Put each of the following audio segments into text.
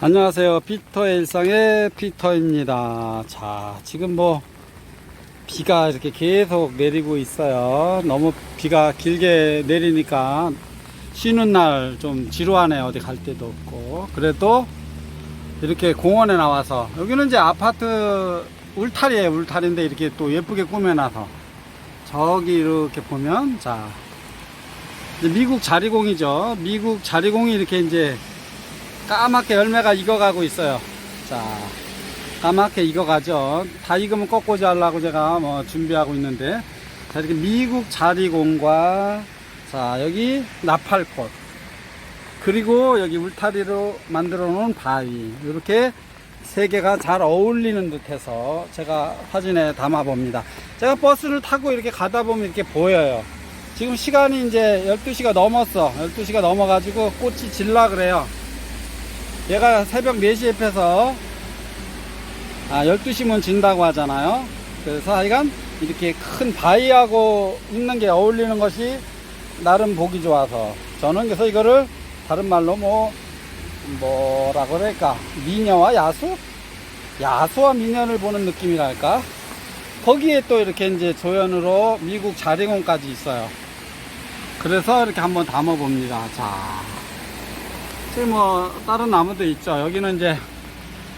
안녕하세요. 피터의 일상의 피터입니다. 자, 지금 뭐, 비가 이렇게 계속 내리고 있어요. 너무 비가 길게 내리니까 쉬는 날 좀 지루하네요. 어디 갈 데도 없고. 그래도 이렇게 공원에 나와서, 여기는 이제 아파트 울타리에요. 울타리인데 이렇게 또 예쁘게 꾸며놔서. 저기 이렇게 보면, 자, 미국 자리공이죠. 미국 자리공이 이렇게 이제 까맣게 열매가 익어가고 있어요. 자, 까맣게 익어가죠. 다 익으면 꺾고지 하려고 제가 뭐 준비하고 있는데, 자, 이렇게 미국 자리공과, 자, 여기 나팔꽃, 그리고 여기 울타리로 만들어 놓은 바위, 이렇게 세 개가 잘 어울리는 듯해서 제가 사진에 담아 봅니다. 제가 버스를 타고 이렇게 가다 보면 이렇게 보여요. 지금 시간이 이제 12시가 넘었어. 12시가 넘어가지고 꽃이 질라 그래요. 얘가 새벽 4시에 펴서 아 12시면 진다고 하잖아요. 그래서 하여간 이렇게 큰 바위하고 있는 게 어울리는 것이 나름 보기 좋아서 저는 그래서 이거를 다른 말로 뭐 뭐라 그럴까? 미녀와 야수? 야수와 미녀를 보는 느낌이랄까? 거기에 또 이렇게 이제 조연으로 미국 자리공까지 있어요. 그래서 이렇게 한번 담아 봅니다. 자 뭐 다른 나무도 있죠. 여기는 이제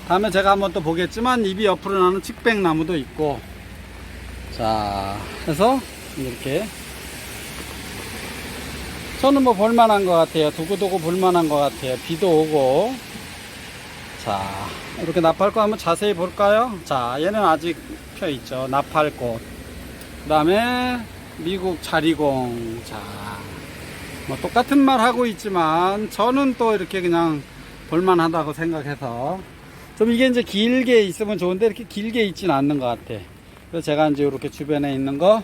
다음에 제가 한번 또 보겠지만 입이 옆으로 나는 측백 나무도 있고 자 해서 이렇게 저는 뭐 볼만한 것 같아요. 두고두고 볼만한 것 같아요. 비도 오고 자 이렇게 나팔꽃 한번 자세히 볼까요? 자 얘는 아직 펴 있죠. 나팔꽃 그 다음에 미국 자리공 자 뭐 똑같은 말 하고 있지만 저는 또 이렇게 그냥 볼만하다고 생각해서 좀 이게 이제 길게 있으면 좋은데 이렇게 길게 있지는 않는 것 같아. 그래서 제가 이제 이렇게 주변에 있는 거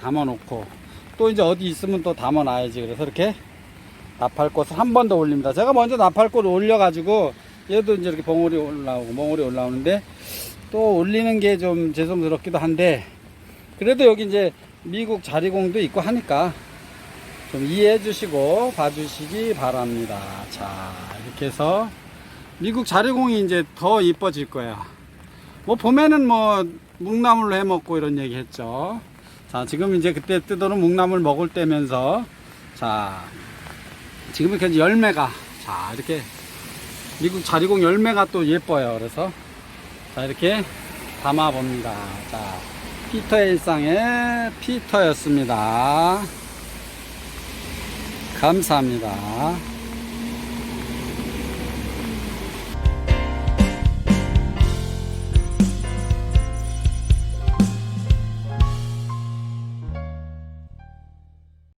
담아 놓고 또 이제 어디 있으면 또 담아 놔야지. 그래서 이렇게 나팔꽃을 한 번 더 올립니다. 제가 먼저 나팔꽃 올려가지고 얘도 이제 이렇게 봉오리 올라오고 몽오리 올라오는데 또 올리는 게 좀 죄송스럽기도 한데 그래도 여기 이제 미국 자리공도 있고 하니까 좀 이해해 주시고 봐주시기 바랍니다. 자, 이렇게 해서 미국 자리공이 이제 더 이뻐질 거야. 뭐 봄에는 뭐 묵나물로 해 먹고 이런 얘기 했죠. 자, 지금 이제 그때 뜨도록 묵나물 먹을 때면서 자, 지금 이렇게 열매가 자, 이렇게 미국 자리공 열매가 또 예뻐요. 그래서 자, 이렇게 담아 봅니다. 자, 피터의 일상의 피터였습니다. 감사합니다.